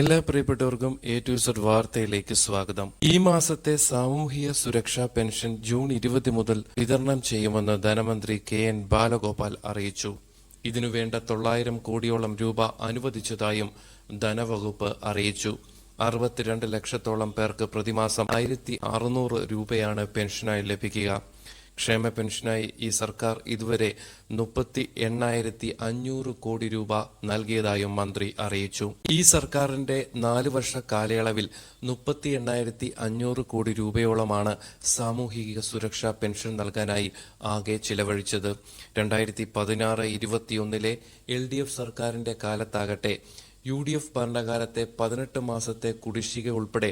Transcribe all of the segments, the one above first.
എല്ലാ പ്രിയപ്പെട്ടവർക്കും A to Z വാർത്തയിലേക്ക് സ്വാഗതം. ഈ മാസത്തെ സാമൂഹിക സുരക്ഷാ പെൻഷൻ ജൂൺ ഇരുപത് മുതൽ വിതരണം ചെയ്യുമെന്ന് ധനമന്ത്രി കെ എൻ ബാലഗോപാൽ അറിയിച്ചു. ഇതിനുവേണ്ട തൊള്ളായിരം കോടിയോളം രൂപ അനുവദിച്ചതായും ധനവകുപ്പ് അറിയിച്ചു. അറുപത്തിരണ്ട് ലക്ഷത്തോളം പേർക്ക് പ്രതിമാസം ആയിരത്തി അറുന്നൂറ് രൂപയാണ് പെൻഷനായി ലഭിക്കുക. ക്ഷേമ പെൻഷനായി ഈ സർക്കാർ ഇതുവരെ മുപ്പത്തി എണ്ണായിരത്തി അഞ്ഞൂറ് കോടി രൂപ നൽകിയതായും മന്ത്രി അറിയിച്ചു. ഈ സർക്കാരിന്റെ നാല് വർഷ കാലയളവിൽ മുപ്പത്തി എണ്ണായിരത്തി അഞ്ഞൂറ് കോടി രൂപയോളമാണ് സാമൂഹിക സുരക്ഷാ പെൻഷൻ നൽകാനായി ആകെ ചിലവഴിച്ചത്. രണ്ടായിരത്തി പതിനാറ് ഇരുപത്തിയൊന്നിലെ എൽ ഡി എഫ് സർക്കാരിന്റെ കാലത്താകട്ടെ യു ഡി എഫ് ഭരണകാലത്തെ പതിനെട്ട് മാസത്തെ കുടിശ്ശിക ഉൾപ്പെടെ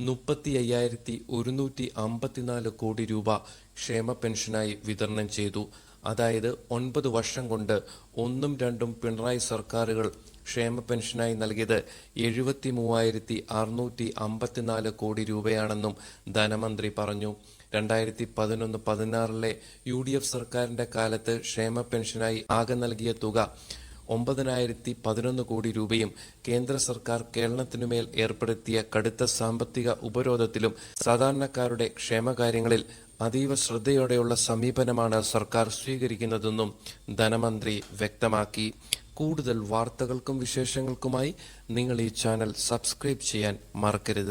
മുപ്പത്തി അയ്യായിരത്തി ഒരുന്നൂറ്റി അമ്പത്തിനാല് കോടി രൂപ ക്ഷേമ പെൻഷനായി വിതരണം ചെയ്തു. അതായത് ഒൻപത് വർഷം കൊണ്ട് ഒന്നും രണ്ടും പിണറായി സർക്കാരുകൾ ക്ഷേമ പെൻഷനായി നൽകിയത് എഴുപത്തി മൂവായിരത്തി അറുന്നൂറ്റി അമ്പത്തിനാല് കോടി രൂപയാണെന്നും ധനമന്ത്രി പറഞ്ഞു. രണ്ടായിരത്തി പതിനൊന്ന് പതിനാറിലെ യു ഡി എഫ് സർക്കാരിന്റെ കാലത്ത് ക്ഷേമ പെൻഷനായി ആകെ നൽകിയ തുക ഒമ്പതിനായിരത്തി പതിനൊന്ന് കോടി രൂപയും കേന്ദ്ര സർക്കാർ കേരളത്തിനുമേൽ ഏർപ്പെടുത്തിയ കടുത്ത സാമ്പത്തിക ഉപരോധത്തിലും സാധാരണക്കാരുടെ ക്ഷേമകാര്യങ്ങളിൽ അതീവ ശ്രദ്ധയോടെയുള്ള സമീപനമാണ് സർക്കാർ സ്വീകരിക്കുന്നതെന്നും ധനമന്ത്രി വ്യക്തമാക്കി. കൂടുതൽ വാർത്തകൾക്കും വിശേഷങ്ങൾക്കുമായി നിങ്ങൾ ഈ ചാനൽ സബ്സ്ക്രൈബ് ചെയ്യാൻ മറക്കരുത്.